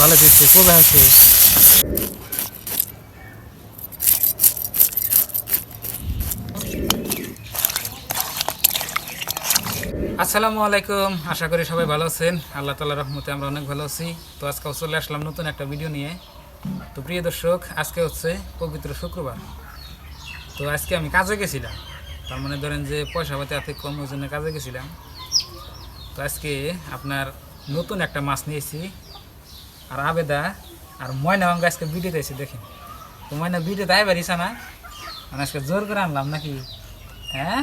ভালো দিচ্ছে কবে আছে আসসালামু আলাইকুম, আশা করি সবাই ভালো আছেন। আল্লাহ তালা রহমতে আমরা অনেক ভালো আছি। তো আজকে চলে আসলাম নতুন একটা ভিডিও নিয়ে। তো প্রিয় দর্শক, আজকে হচ্ছে পবিত্র শুক্রবার। তো আজকে আমি কাজে গেছিলাম। তার মানে ধরেন যে পয়সা পাতি হাতে কম ওই জন্য কাজে গেছিলাম। তো আজকে আপনার নতুন একটা মাছ নিয়েছি। আর আবেদা আর ময়না অঙ্গ আজকে ভিডিওতে এসে দেখেন। তো ময়না ভিডিওতে আয় বাড়িস না? মানে আজকে জোর করে আনলাম নাকি? হ্যাঁ?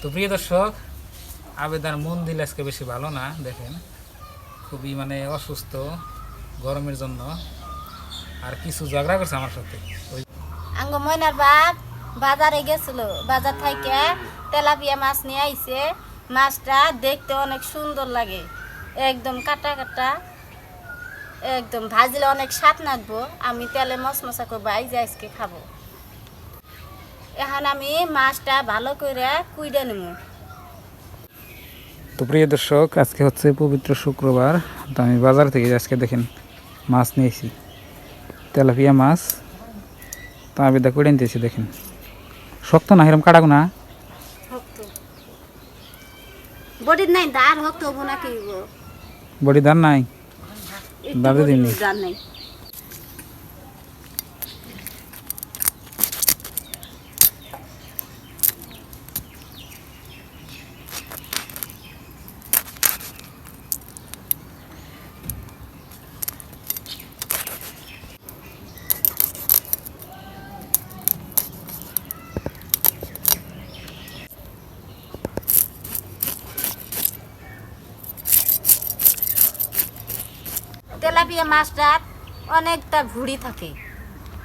তো প্রিয় দর্শক, আবেদার মন দিল আজকে বেশি ভালো না, দেখেন। খুবই মানে অসুস্থ, গরমের জন্য। আর কিছু ঝগড়া করছে আমার সাথে। ওই আঙ্গ ময়নার বাপ, বাজারে গেছিল। বাজার থেকে তেলাপিয়া মাছ নিয়ে আইছে। মাছটা দেখতে অনেক সুন্দর লাগে। একদম কাটা কাটা। একদম ভাজলে অনেক স্বাদ লাগবো। আমি তেলে মশমশা করব আইজে আজকে খাব। এখন আমি মাছটা ভালো করে কুইডে নেব তো প্রিয় দর্শক আজকে হচ্ছে পবিত্র শুক্রবার। তো আমি বাজার থেকে আজকে দেখেন মাছ নিয়েছি তেলাপিয়া মাছ। তো আবেদা করে নিতেছি দেখেন। শক্ত না এরকম কাটাগো না। বডির নাই দাঁড় হক্ত হব না কি হব বডি দান নাই? একটু দাঁড়ে বডির নাই। তেলাপিয়া মাছটার অনেকটা ভুড়ি থাকে।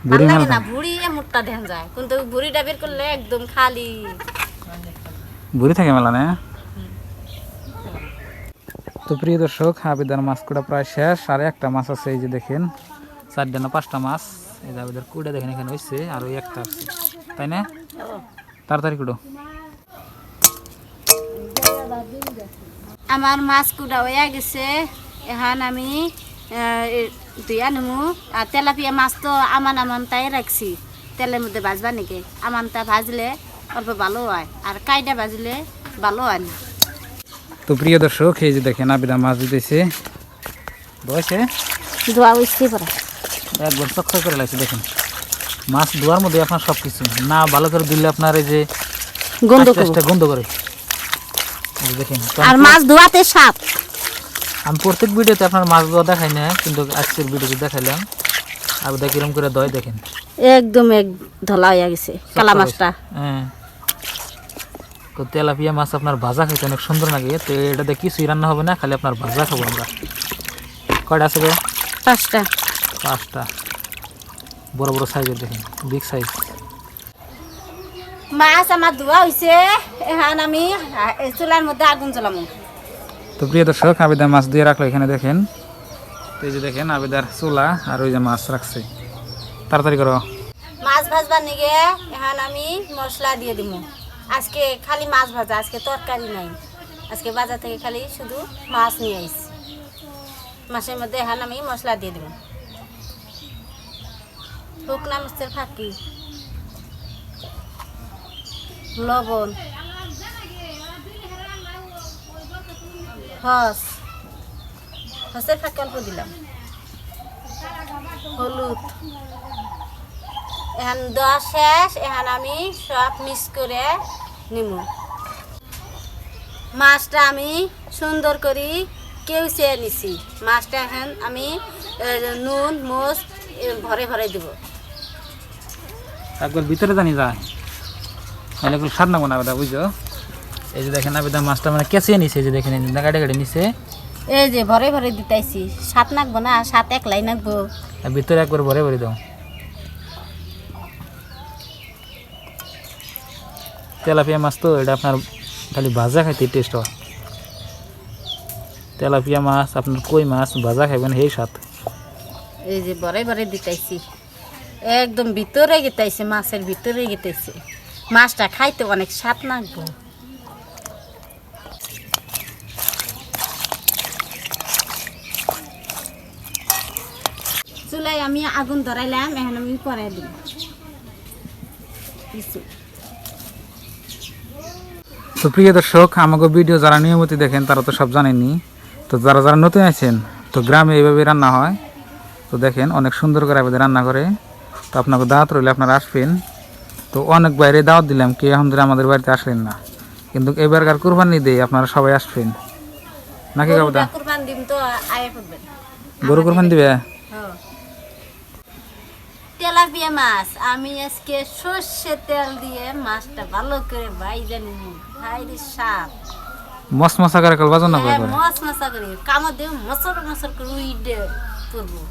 ভালো লাগে না ভুড়ি মোটটা দেখা যায়। কিন্তু ভুড়িটা বের করলে একদম খালি। বুড়ি থাকে মেলা না? তো প্রিয় দর্শক আবেদার মাছ কুড়া প্রায় শেষ। আর একটা মাছ আছে এই যে দেখেন চারটা না পাঁচটা মাছ। এই যে আবেদার কুড়া দেখেন এখানে হয়েছে আর ওই একটা আছে। তাই না? তাড়াতাড়ি কুড়ো। আমার মাছ কুড়া হয়ে গেছে। এখন আমি দুইয়া নেমু আর তেলাপিয়া মাছ তো আমান আমান তাই রাখছি। তেলের মধ্যে ভাজবা নাকি? আমানটা ভাজলে অল্প ভালো হয় আর কাইটা ভাজলে ভালো হয় না। তো প্রিয় দর্শক এই যে দেখেন আবেদা মাছ দিতেছে। বয়সে ধোয়া উঠছে পরে। একবার চকচক করে লাগছে দেখেন। মাছ ধোয়ার মধ্যে আপনার সব কিছু না ভালো করে দিলে আপনার এই যে গন্ধ গন্ধ করে। দেখেন আর মাছ ধোয়াতে সাপ আমি প্রত্যেক ভিডিওতে আপনার মাছ ধোয়া দেখাই না কিন্তু আজকের ভিডিওতে দেখাইলাম। আবেদা কিরম করে দয় দেখেন। একদম এক ধলা হয়ে গেছে কালা মাছটা। হ্যাঁ। তো তেলাপিয়া মাছ আপনার ভাজা খাইতে অনেক সুন্দর লাগে তো এটাতে কিছুই রান্না হবে না খালি আপনার ভাজা খাব আমরা। কয়টা আছে পাঁচটা। পাঁচটা। বড় বড় সাইজের দেখেন বিগ সাইজ মাছ আমার ধোয়া হয়েছে এখন আমি চুলার মধ্যে আগুন জ্বলামু। তো প্রিয় দর্শক আবেদা মাছ দিয়ে রাখল এখানে দেখেন। তো এই যে দেখেন, আবেদার চুলা আর ওই যে মাছ রাখছে। তাড়াতাড়ি করো। মাছ ভাজবার নিগে এখন আমি মশলা দিয়ে দিব আজকে খালি মাছ ভাজা, আজকে তরকারি নাই। আজকে বাজার থেকে খালি শুধু মাছ নিয়ে আইছি। মাছের মধ্যে এখন আমি মশলা দিয়ে দিব শুকনা মাছের ফাঁকি, লবণ হস হসের ফাঁকি অল্প দিলাম। হলুদ। এখন দেওয়া শেষ। এখন আমি সব মিক্স করে নিব মাছটা আমি সুন্দর করে কেউ চেয়ে নিছি। মাছটা এখন আমি নুন এ, ভরে ভরে দিব। একবার ভিতরে জানি যায়। স্বাদ না বুঝছ? এই যে দেখেন আবেদা মাছটা মানে কেঁচিয়ে নিছে এই যে দেখেন গাড়ি গাড়ি নিছে। এই যে ভরে ভরে দিতেছি সাত নাকবো না সাত এক লাই নাকবো ভিতরে একবার ভরে ভরে দাও। তেলাপিয়া মাছ তো এটা আপনার খালি ভাজা খাইতে টেস্ট হয়। তেলাপিয়া মাছ আপনার কই মাছ ভাজা খাইবেন সেই স্বাদ। এই যে ভরে ভরে দিতেছি একদম ভিতরে গেতাইছে মাছের ভিতরে গেতাইছে। মাছটা খাইতে অনেক স্বাদ নাকবো। চুলাই আমি আগুন ধরাইলাম এখন আমি করাই দিই কিছু তো প্রিয় দর্শক আমাকে ভিডিও যারা নিয়মিত দেখেন তারা তো সব জানেননি তো যারা যারা নতুন আছেন তো গ্রামে এইভাবে রান্না হয়। তো দেখেন অনেক সুন্দর করে আমাদের রান্না করে। তো আপনাকে দাওয়াত রইলে আপনারা আসবেন। তো অনেক বাইরে দাওয়াত দিলাম কে এখন ধরে আমাদের বাড়িতে আসলেন না। কিন্তু এবার এবারকার কুরবানি দিয়ে আপনারা সবাই আসবেন। নাকি কাবুদা? গরু কুরবানি দিবে? হ্যাঁ। তেলাপিয়া মাছ। আমি আজকে সর্ষে তেল দিয়ে মাছটা ভালো করে ভাইজে নিব। ভাইরে সাপ মস মশা করে বাজন না হ্যাঁ করে? মশা করে। কামড় দিয়ে মশর মশর করে উইডে তুলবো।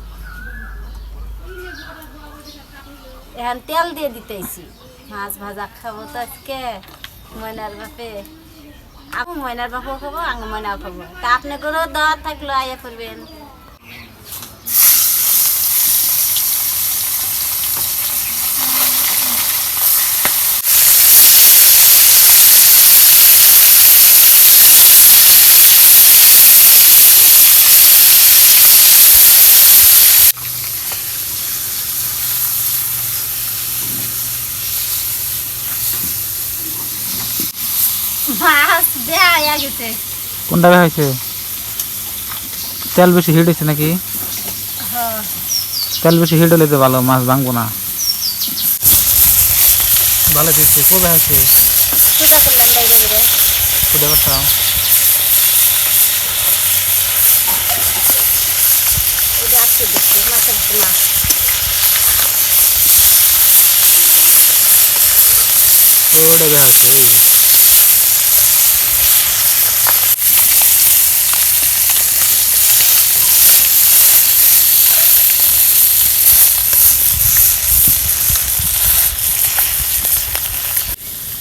এখন তেল দিয়ে দিতেছি। মাছ ভাজা খাব তো আজকে। ময়নার বাপে আপু ময়নার বাপও খাব আঙ ময়নাও খাব। তা আপনি করে দেওয়া থাকল আয়া করবেন। গেছে। কোনটা হয়েছে? তেল বেশি হিট হয়েছে নাকি? হ্যাঁ। তেল বেশি হিট হলে তো ভালো মাছ ভাঙবো না। ভালো হয়েছে। কবে হয়েছে কোথা। করলেন বাইরে বেরে কোথায় করতাম এটা আজকে দেখছি মাছের মাছ ওটা দেখা যাচ্ছে এই যে।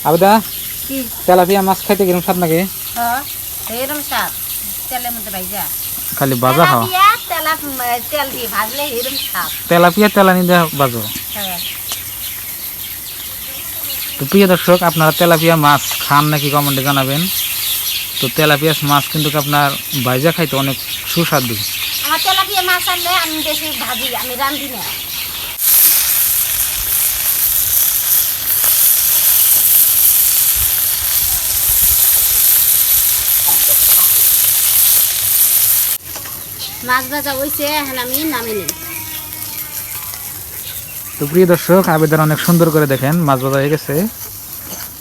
আবেদা? কি? তেলাপিয়া মাছ খাইতে কিরম স্বাদ লাগে হ্যাঁ এরম স্বাদ। তেলের মধ্যে ভাইজা খালি বাজা খাও। তেলাপিয়া তেলা দিয়ে ভাজলে এরম স্বাদ। তেলাপিয়া তেলানি দিয়ে বাজো। হ্যাঁ। তো প্রিয় দর্শক আপনারা তেলাপিয়া মাছ খান নাকি কমেন্টে জানাবেন। তো তেলাপিয়া মাছ কিন্তু আপনার বাইজা খাইতে অনেক সুস্বাদু। আমার তেলাপিয়া মাছ আনলে আমি বেশি ভাজি আমি রান্ধি না। মাছ ভাজা হইছে, এখন আমি তো প্রিয় দর্শক, আবেদন অনেক সুন্দর করে দেখেন, মাছ বাজা হয়ে গেছে।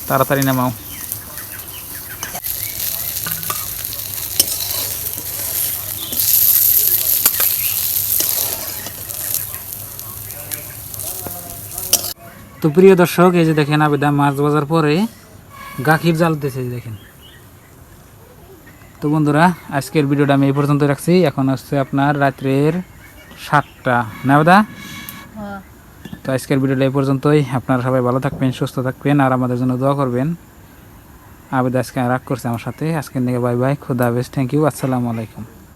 তাড়াতাড়ি নামাও। তো প্রিয় দর্শক, এই যে দেখেন আবেদা মাছ বাজার পরে গাখির জাল দিতেছে দেখেন। তো বন্ধুরা আজকের ভিডিওটা আমি এই পর্যন্ত রাখছি। এখন হচ্ছে আপনার রাত্রের সাতটা। না আবেদা হ্যাঁ। তো আজকের ভিডিওটা এই পর্যন্তই। আপনারা সবাই ভালো থাকবেন সুস্থ থাকবেন আর আমাদের জন্য দোয়া করবেন। আবেদ আজকে রাগ করছে আমার সাথে। আজকের দিকে বাই বাই খুদা বেশ থ্যাংক ইউ আসসালামু আলাইকুম।